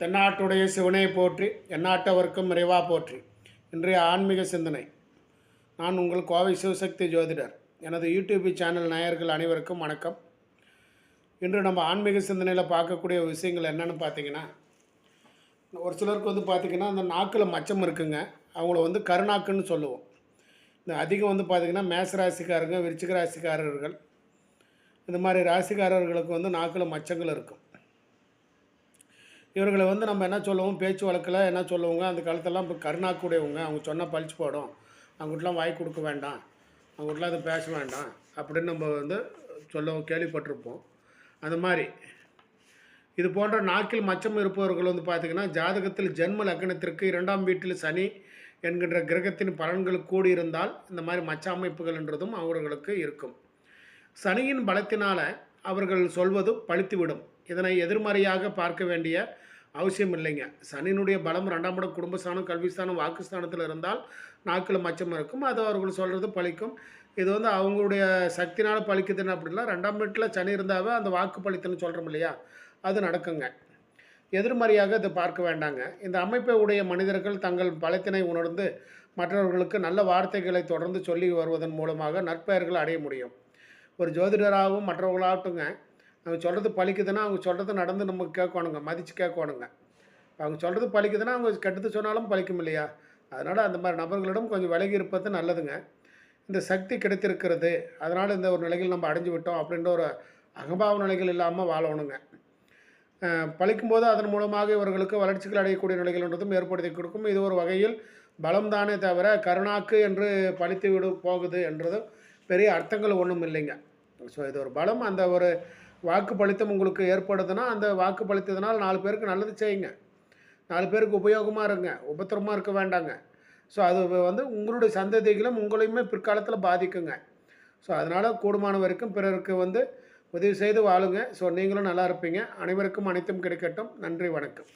தென்னாட்டுடைய சிவனை போற்றி எந்நாட்டவர்க்கும் நிறைவா போற்றி. இன்றைய ஆன்மீக சிந்தனை. நான் உங்கள் கோவை சிவசக்தி ஜோதிடர். எனது யூடியூப் சேனல் நேயர்கள் அனைவருக்கும் வணக்கம். இன்று நம்ம ஆன்மீக சிந்தனையில் பார்க்கக்கூடிய விஷயங்கள் என்னென்னு பார்த்தீங்கன்னா ஒரு சிலருக்கு வந்து பார்த்திங்கன்னா அந்த நாக்கில் மச்சம் இருக்குங்க. அவங்கள வந்து கருணாக்குன்னு சொல்லுவோம். இந்த அதிகம் வந்து பார்த்திங்கன்னா மேசராசிக்காரங்க விருச்சிக ராசிக்காரர்கள் இந்த மாதிரி ராசிக்காரர்களுக்கு வந்து நாக்கில் மச்சங்கள் இருக்கும். இவர்களை வந்து நம்ம என்ன சொல்லுவோம்? பேச்சு வழக்கில் என்ன சொல்லுவோங்க? அந்த காலத்தெல்லாம் இப்போ கருணாக்குடையவங்க அவங்க சொன்னால் பழிச்சு போடும் அவங்ககிட்டலாம் வாய் கொடுக்க வேண்டாம். அவங்ககிட்டலாம் அதை பேச வேண்டாம். அப்படின்னு நம்ம வந்து சொல்ல கேள்விப்பட்டிருப்போம். அந்த மாதிரி. இது போன்ற நாக்கில் மச்சம் இருப்பவர்கள் வந்து பார்த்திங்கன்னா ஜாதகத்தில் ஜென்ம லக்னத்திற்கு இரண்டாம் வீட்டில் சனி என்கின்ற கிரகத்தின் பலன்கள் கூடியிருந்தால் இந்த மாதிரி மச்ச அமைப்புகள் என்றதும் அவர்களுக்கு இருக்கும். சனியின் பலத்தினால் அவர்கள் சொல்வது பழித்துவிடும். இதனை எதிர்மறையாக பார்க்க வேண்டிய அவசியம் இல்லைங்க சனியினுடைய பலம் ரெண்டாம் இடம் குடும்பஸ்தானம் கல்விஸ்தானம் வாக்குஸ்தானத்தில் இருந்தால் நாக்கில் மச்சம் இருக்கும். அது அவர்கள் சொல்கிறது பழிக்கும். இது வந்து அவங்களுடைய சக்தினால் பழிக்குதுன்னு அப்படிலாம் ரெண்டாம் வீட்டில் சனி இருந்தாவே அந்த வாக்கு பழித்துன்னு சொல்கிறோம் இல்லையா? அது நடக்குங்க. எதிர்மறையாக இதை பார்க்க வேண்டாங்க. இந்த அமைப்பை உடைய மனிதர்கள் தங்கள் பலத்தினை உணர்ந்து மற்றவர்களுக்கு நல்ல வார்த்தைகளை தொடர்ந்து சொல்லி வருவதன் மூலமாக நற்பெயர்கள் அடைய முடியும். ஒரு ஜோதிடராகவும் மற்றவர்களாகட்டுங்க. அவங்க சொல்கிறது பழிக்குதுன்னா அவங்க சொல்கிறது நடந்து நமக்கு கேட்கணுங்க மதித்து கேட்கணுங்க. அவங்க சொல்கிறது பழிக்குதுன்னா அவங்க கெட்டது சொன்னாலும் பழிக்கும் இல்லையா? அதனால் அந்த மாதிரி நபர்களிடம் கொஞ்சம் விலகி இருப்பது நல்லதுங்க. இந்த சக்தி கிடைத்திருக்கிறது அதனால் இந்த ஒரு நிலையில் நம்ம அடைஞ்சு விட்டோம் அப்படின்ற ஒரு அகபாவ நிலைகள் இல்லாமல் வாழணுங்க. பழிக்கும்போது அதன் மூலமாக இவர்களுக்கு வளர்ச்சிகள் அடையக்கூடிய நிலைகள்ன்றதும் ஏற்படுத்தி கொடுக்கும். இது ஒரு வகையில் பலம்தானே தவிர கருணாக்கு என்று பழித்து விடு போகுது என்றதும் பெரிய அர்த்தங்கள் ஒன்றும் இல்லைங்க. ஸோ இது ஒரு பலம். அந்த ஒரு வாக்கு பலித்தம் உங்களுக்கு ஏற்படுதுன்னா அந்த வாக்கு பலித்ததுனால் நாலு பேருக்கு நல்லது செய்யுங்க. நாலு பேருக்கு உபயோகமாக இருங்க. உபத்திரமாக இருக்க வேண்டாங்க. ஸோ அது வந்து உங்களுடைய சந்ததிகளும் உங்களையுமே பிற்காலத்தில் பாதிக்குங்க. ஸோ அதனால் கூடுமான வரைக்கும் பிறருக்கு வந்து உதவி செய்து வாழுங்க. ஸோ நீங்களும் நல்லா இருப்பீங்க. அனைவருக்கும் அனைத்தும் கிடைக்கட்டும். நன்றி வணக்கம்.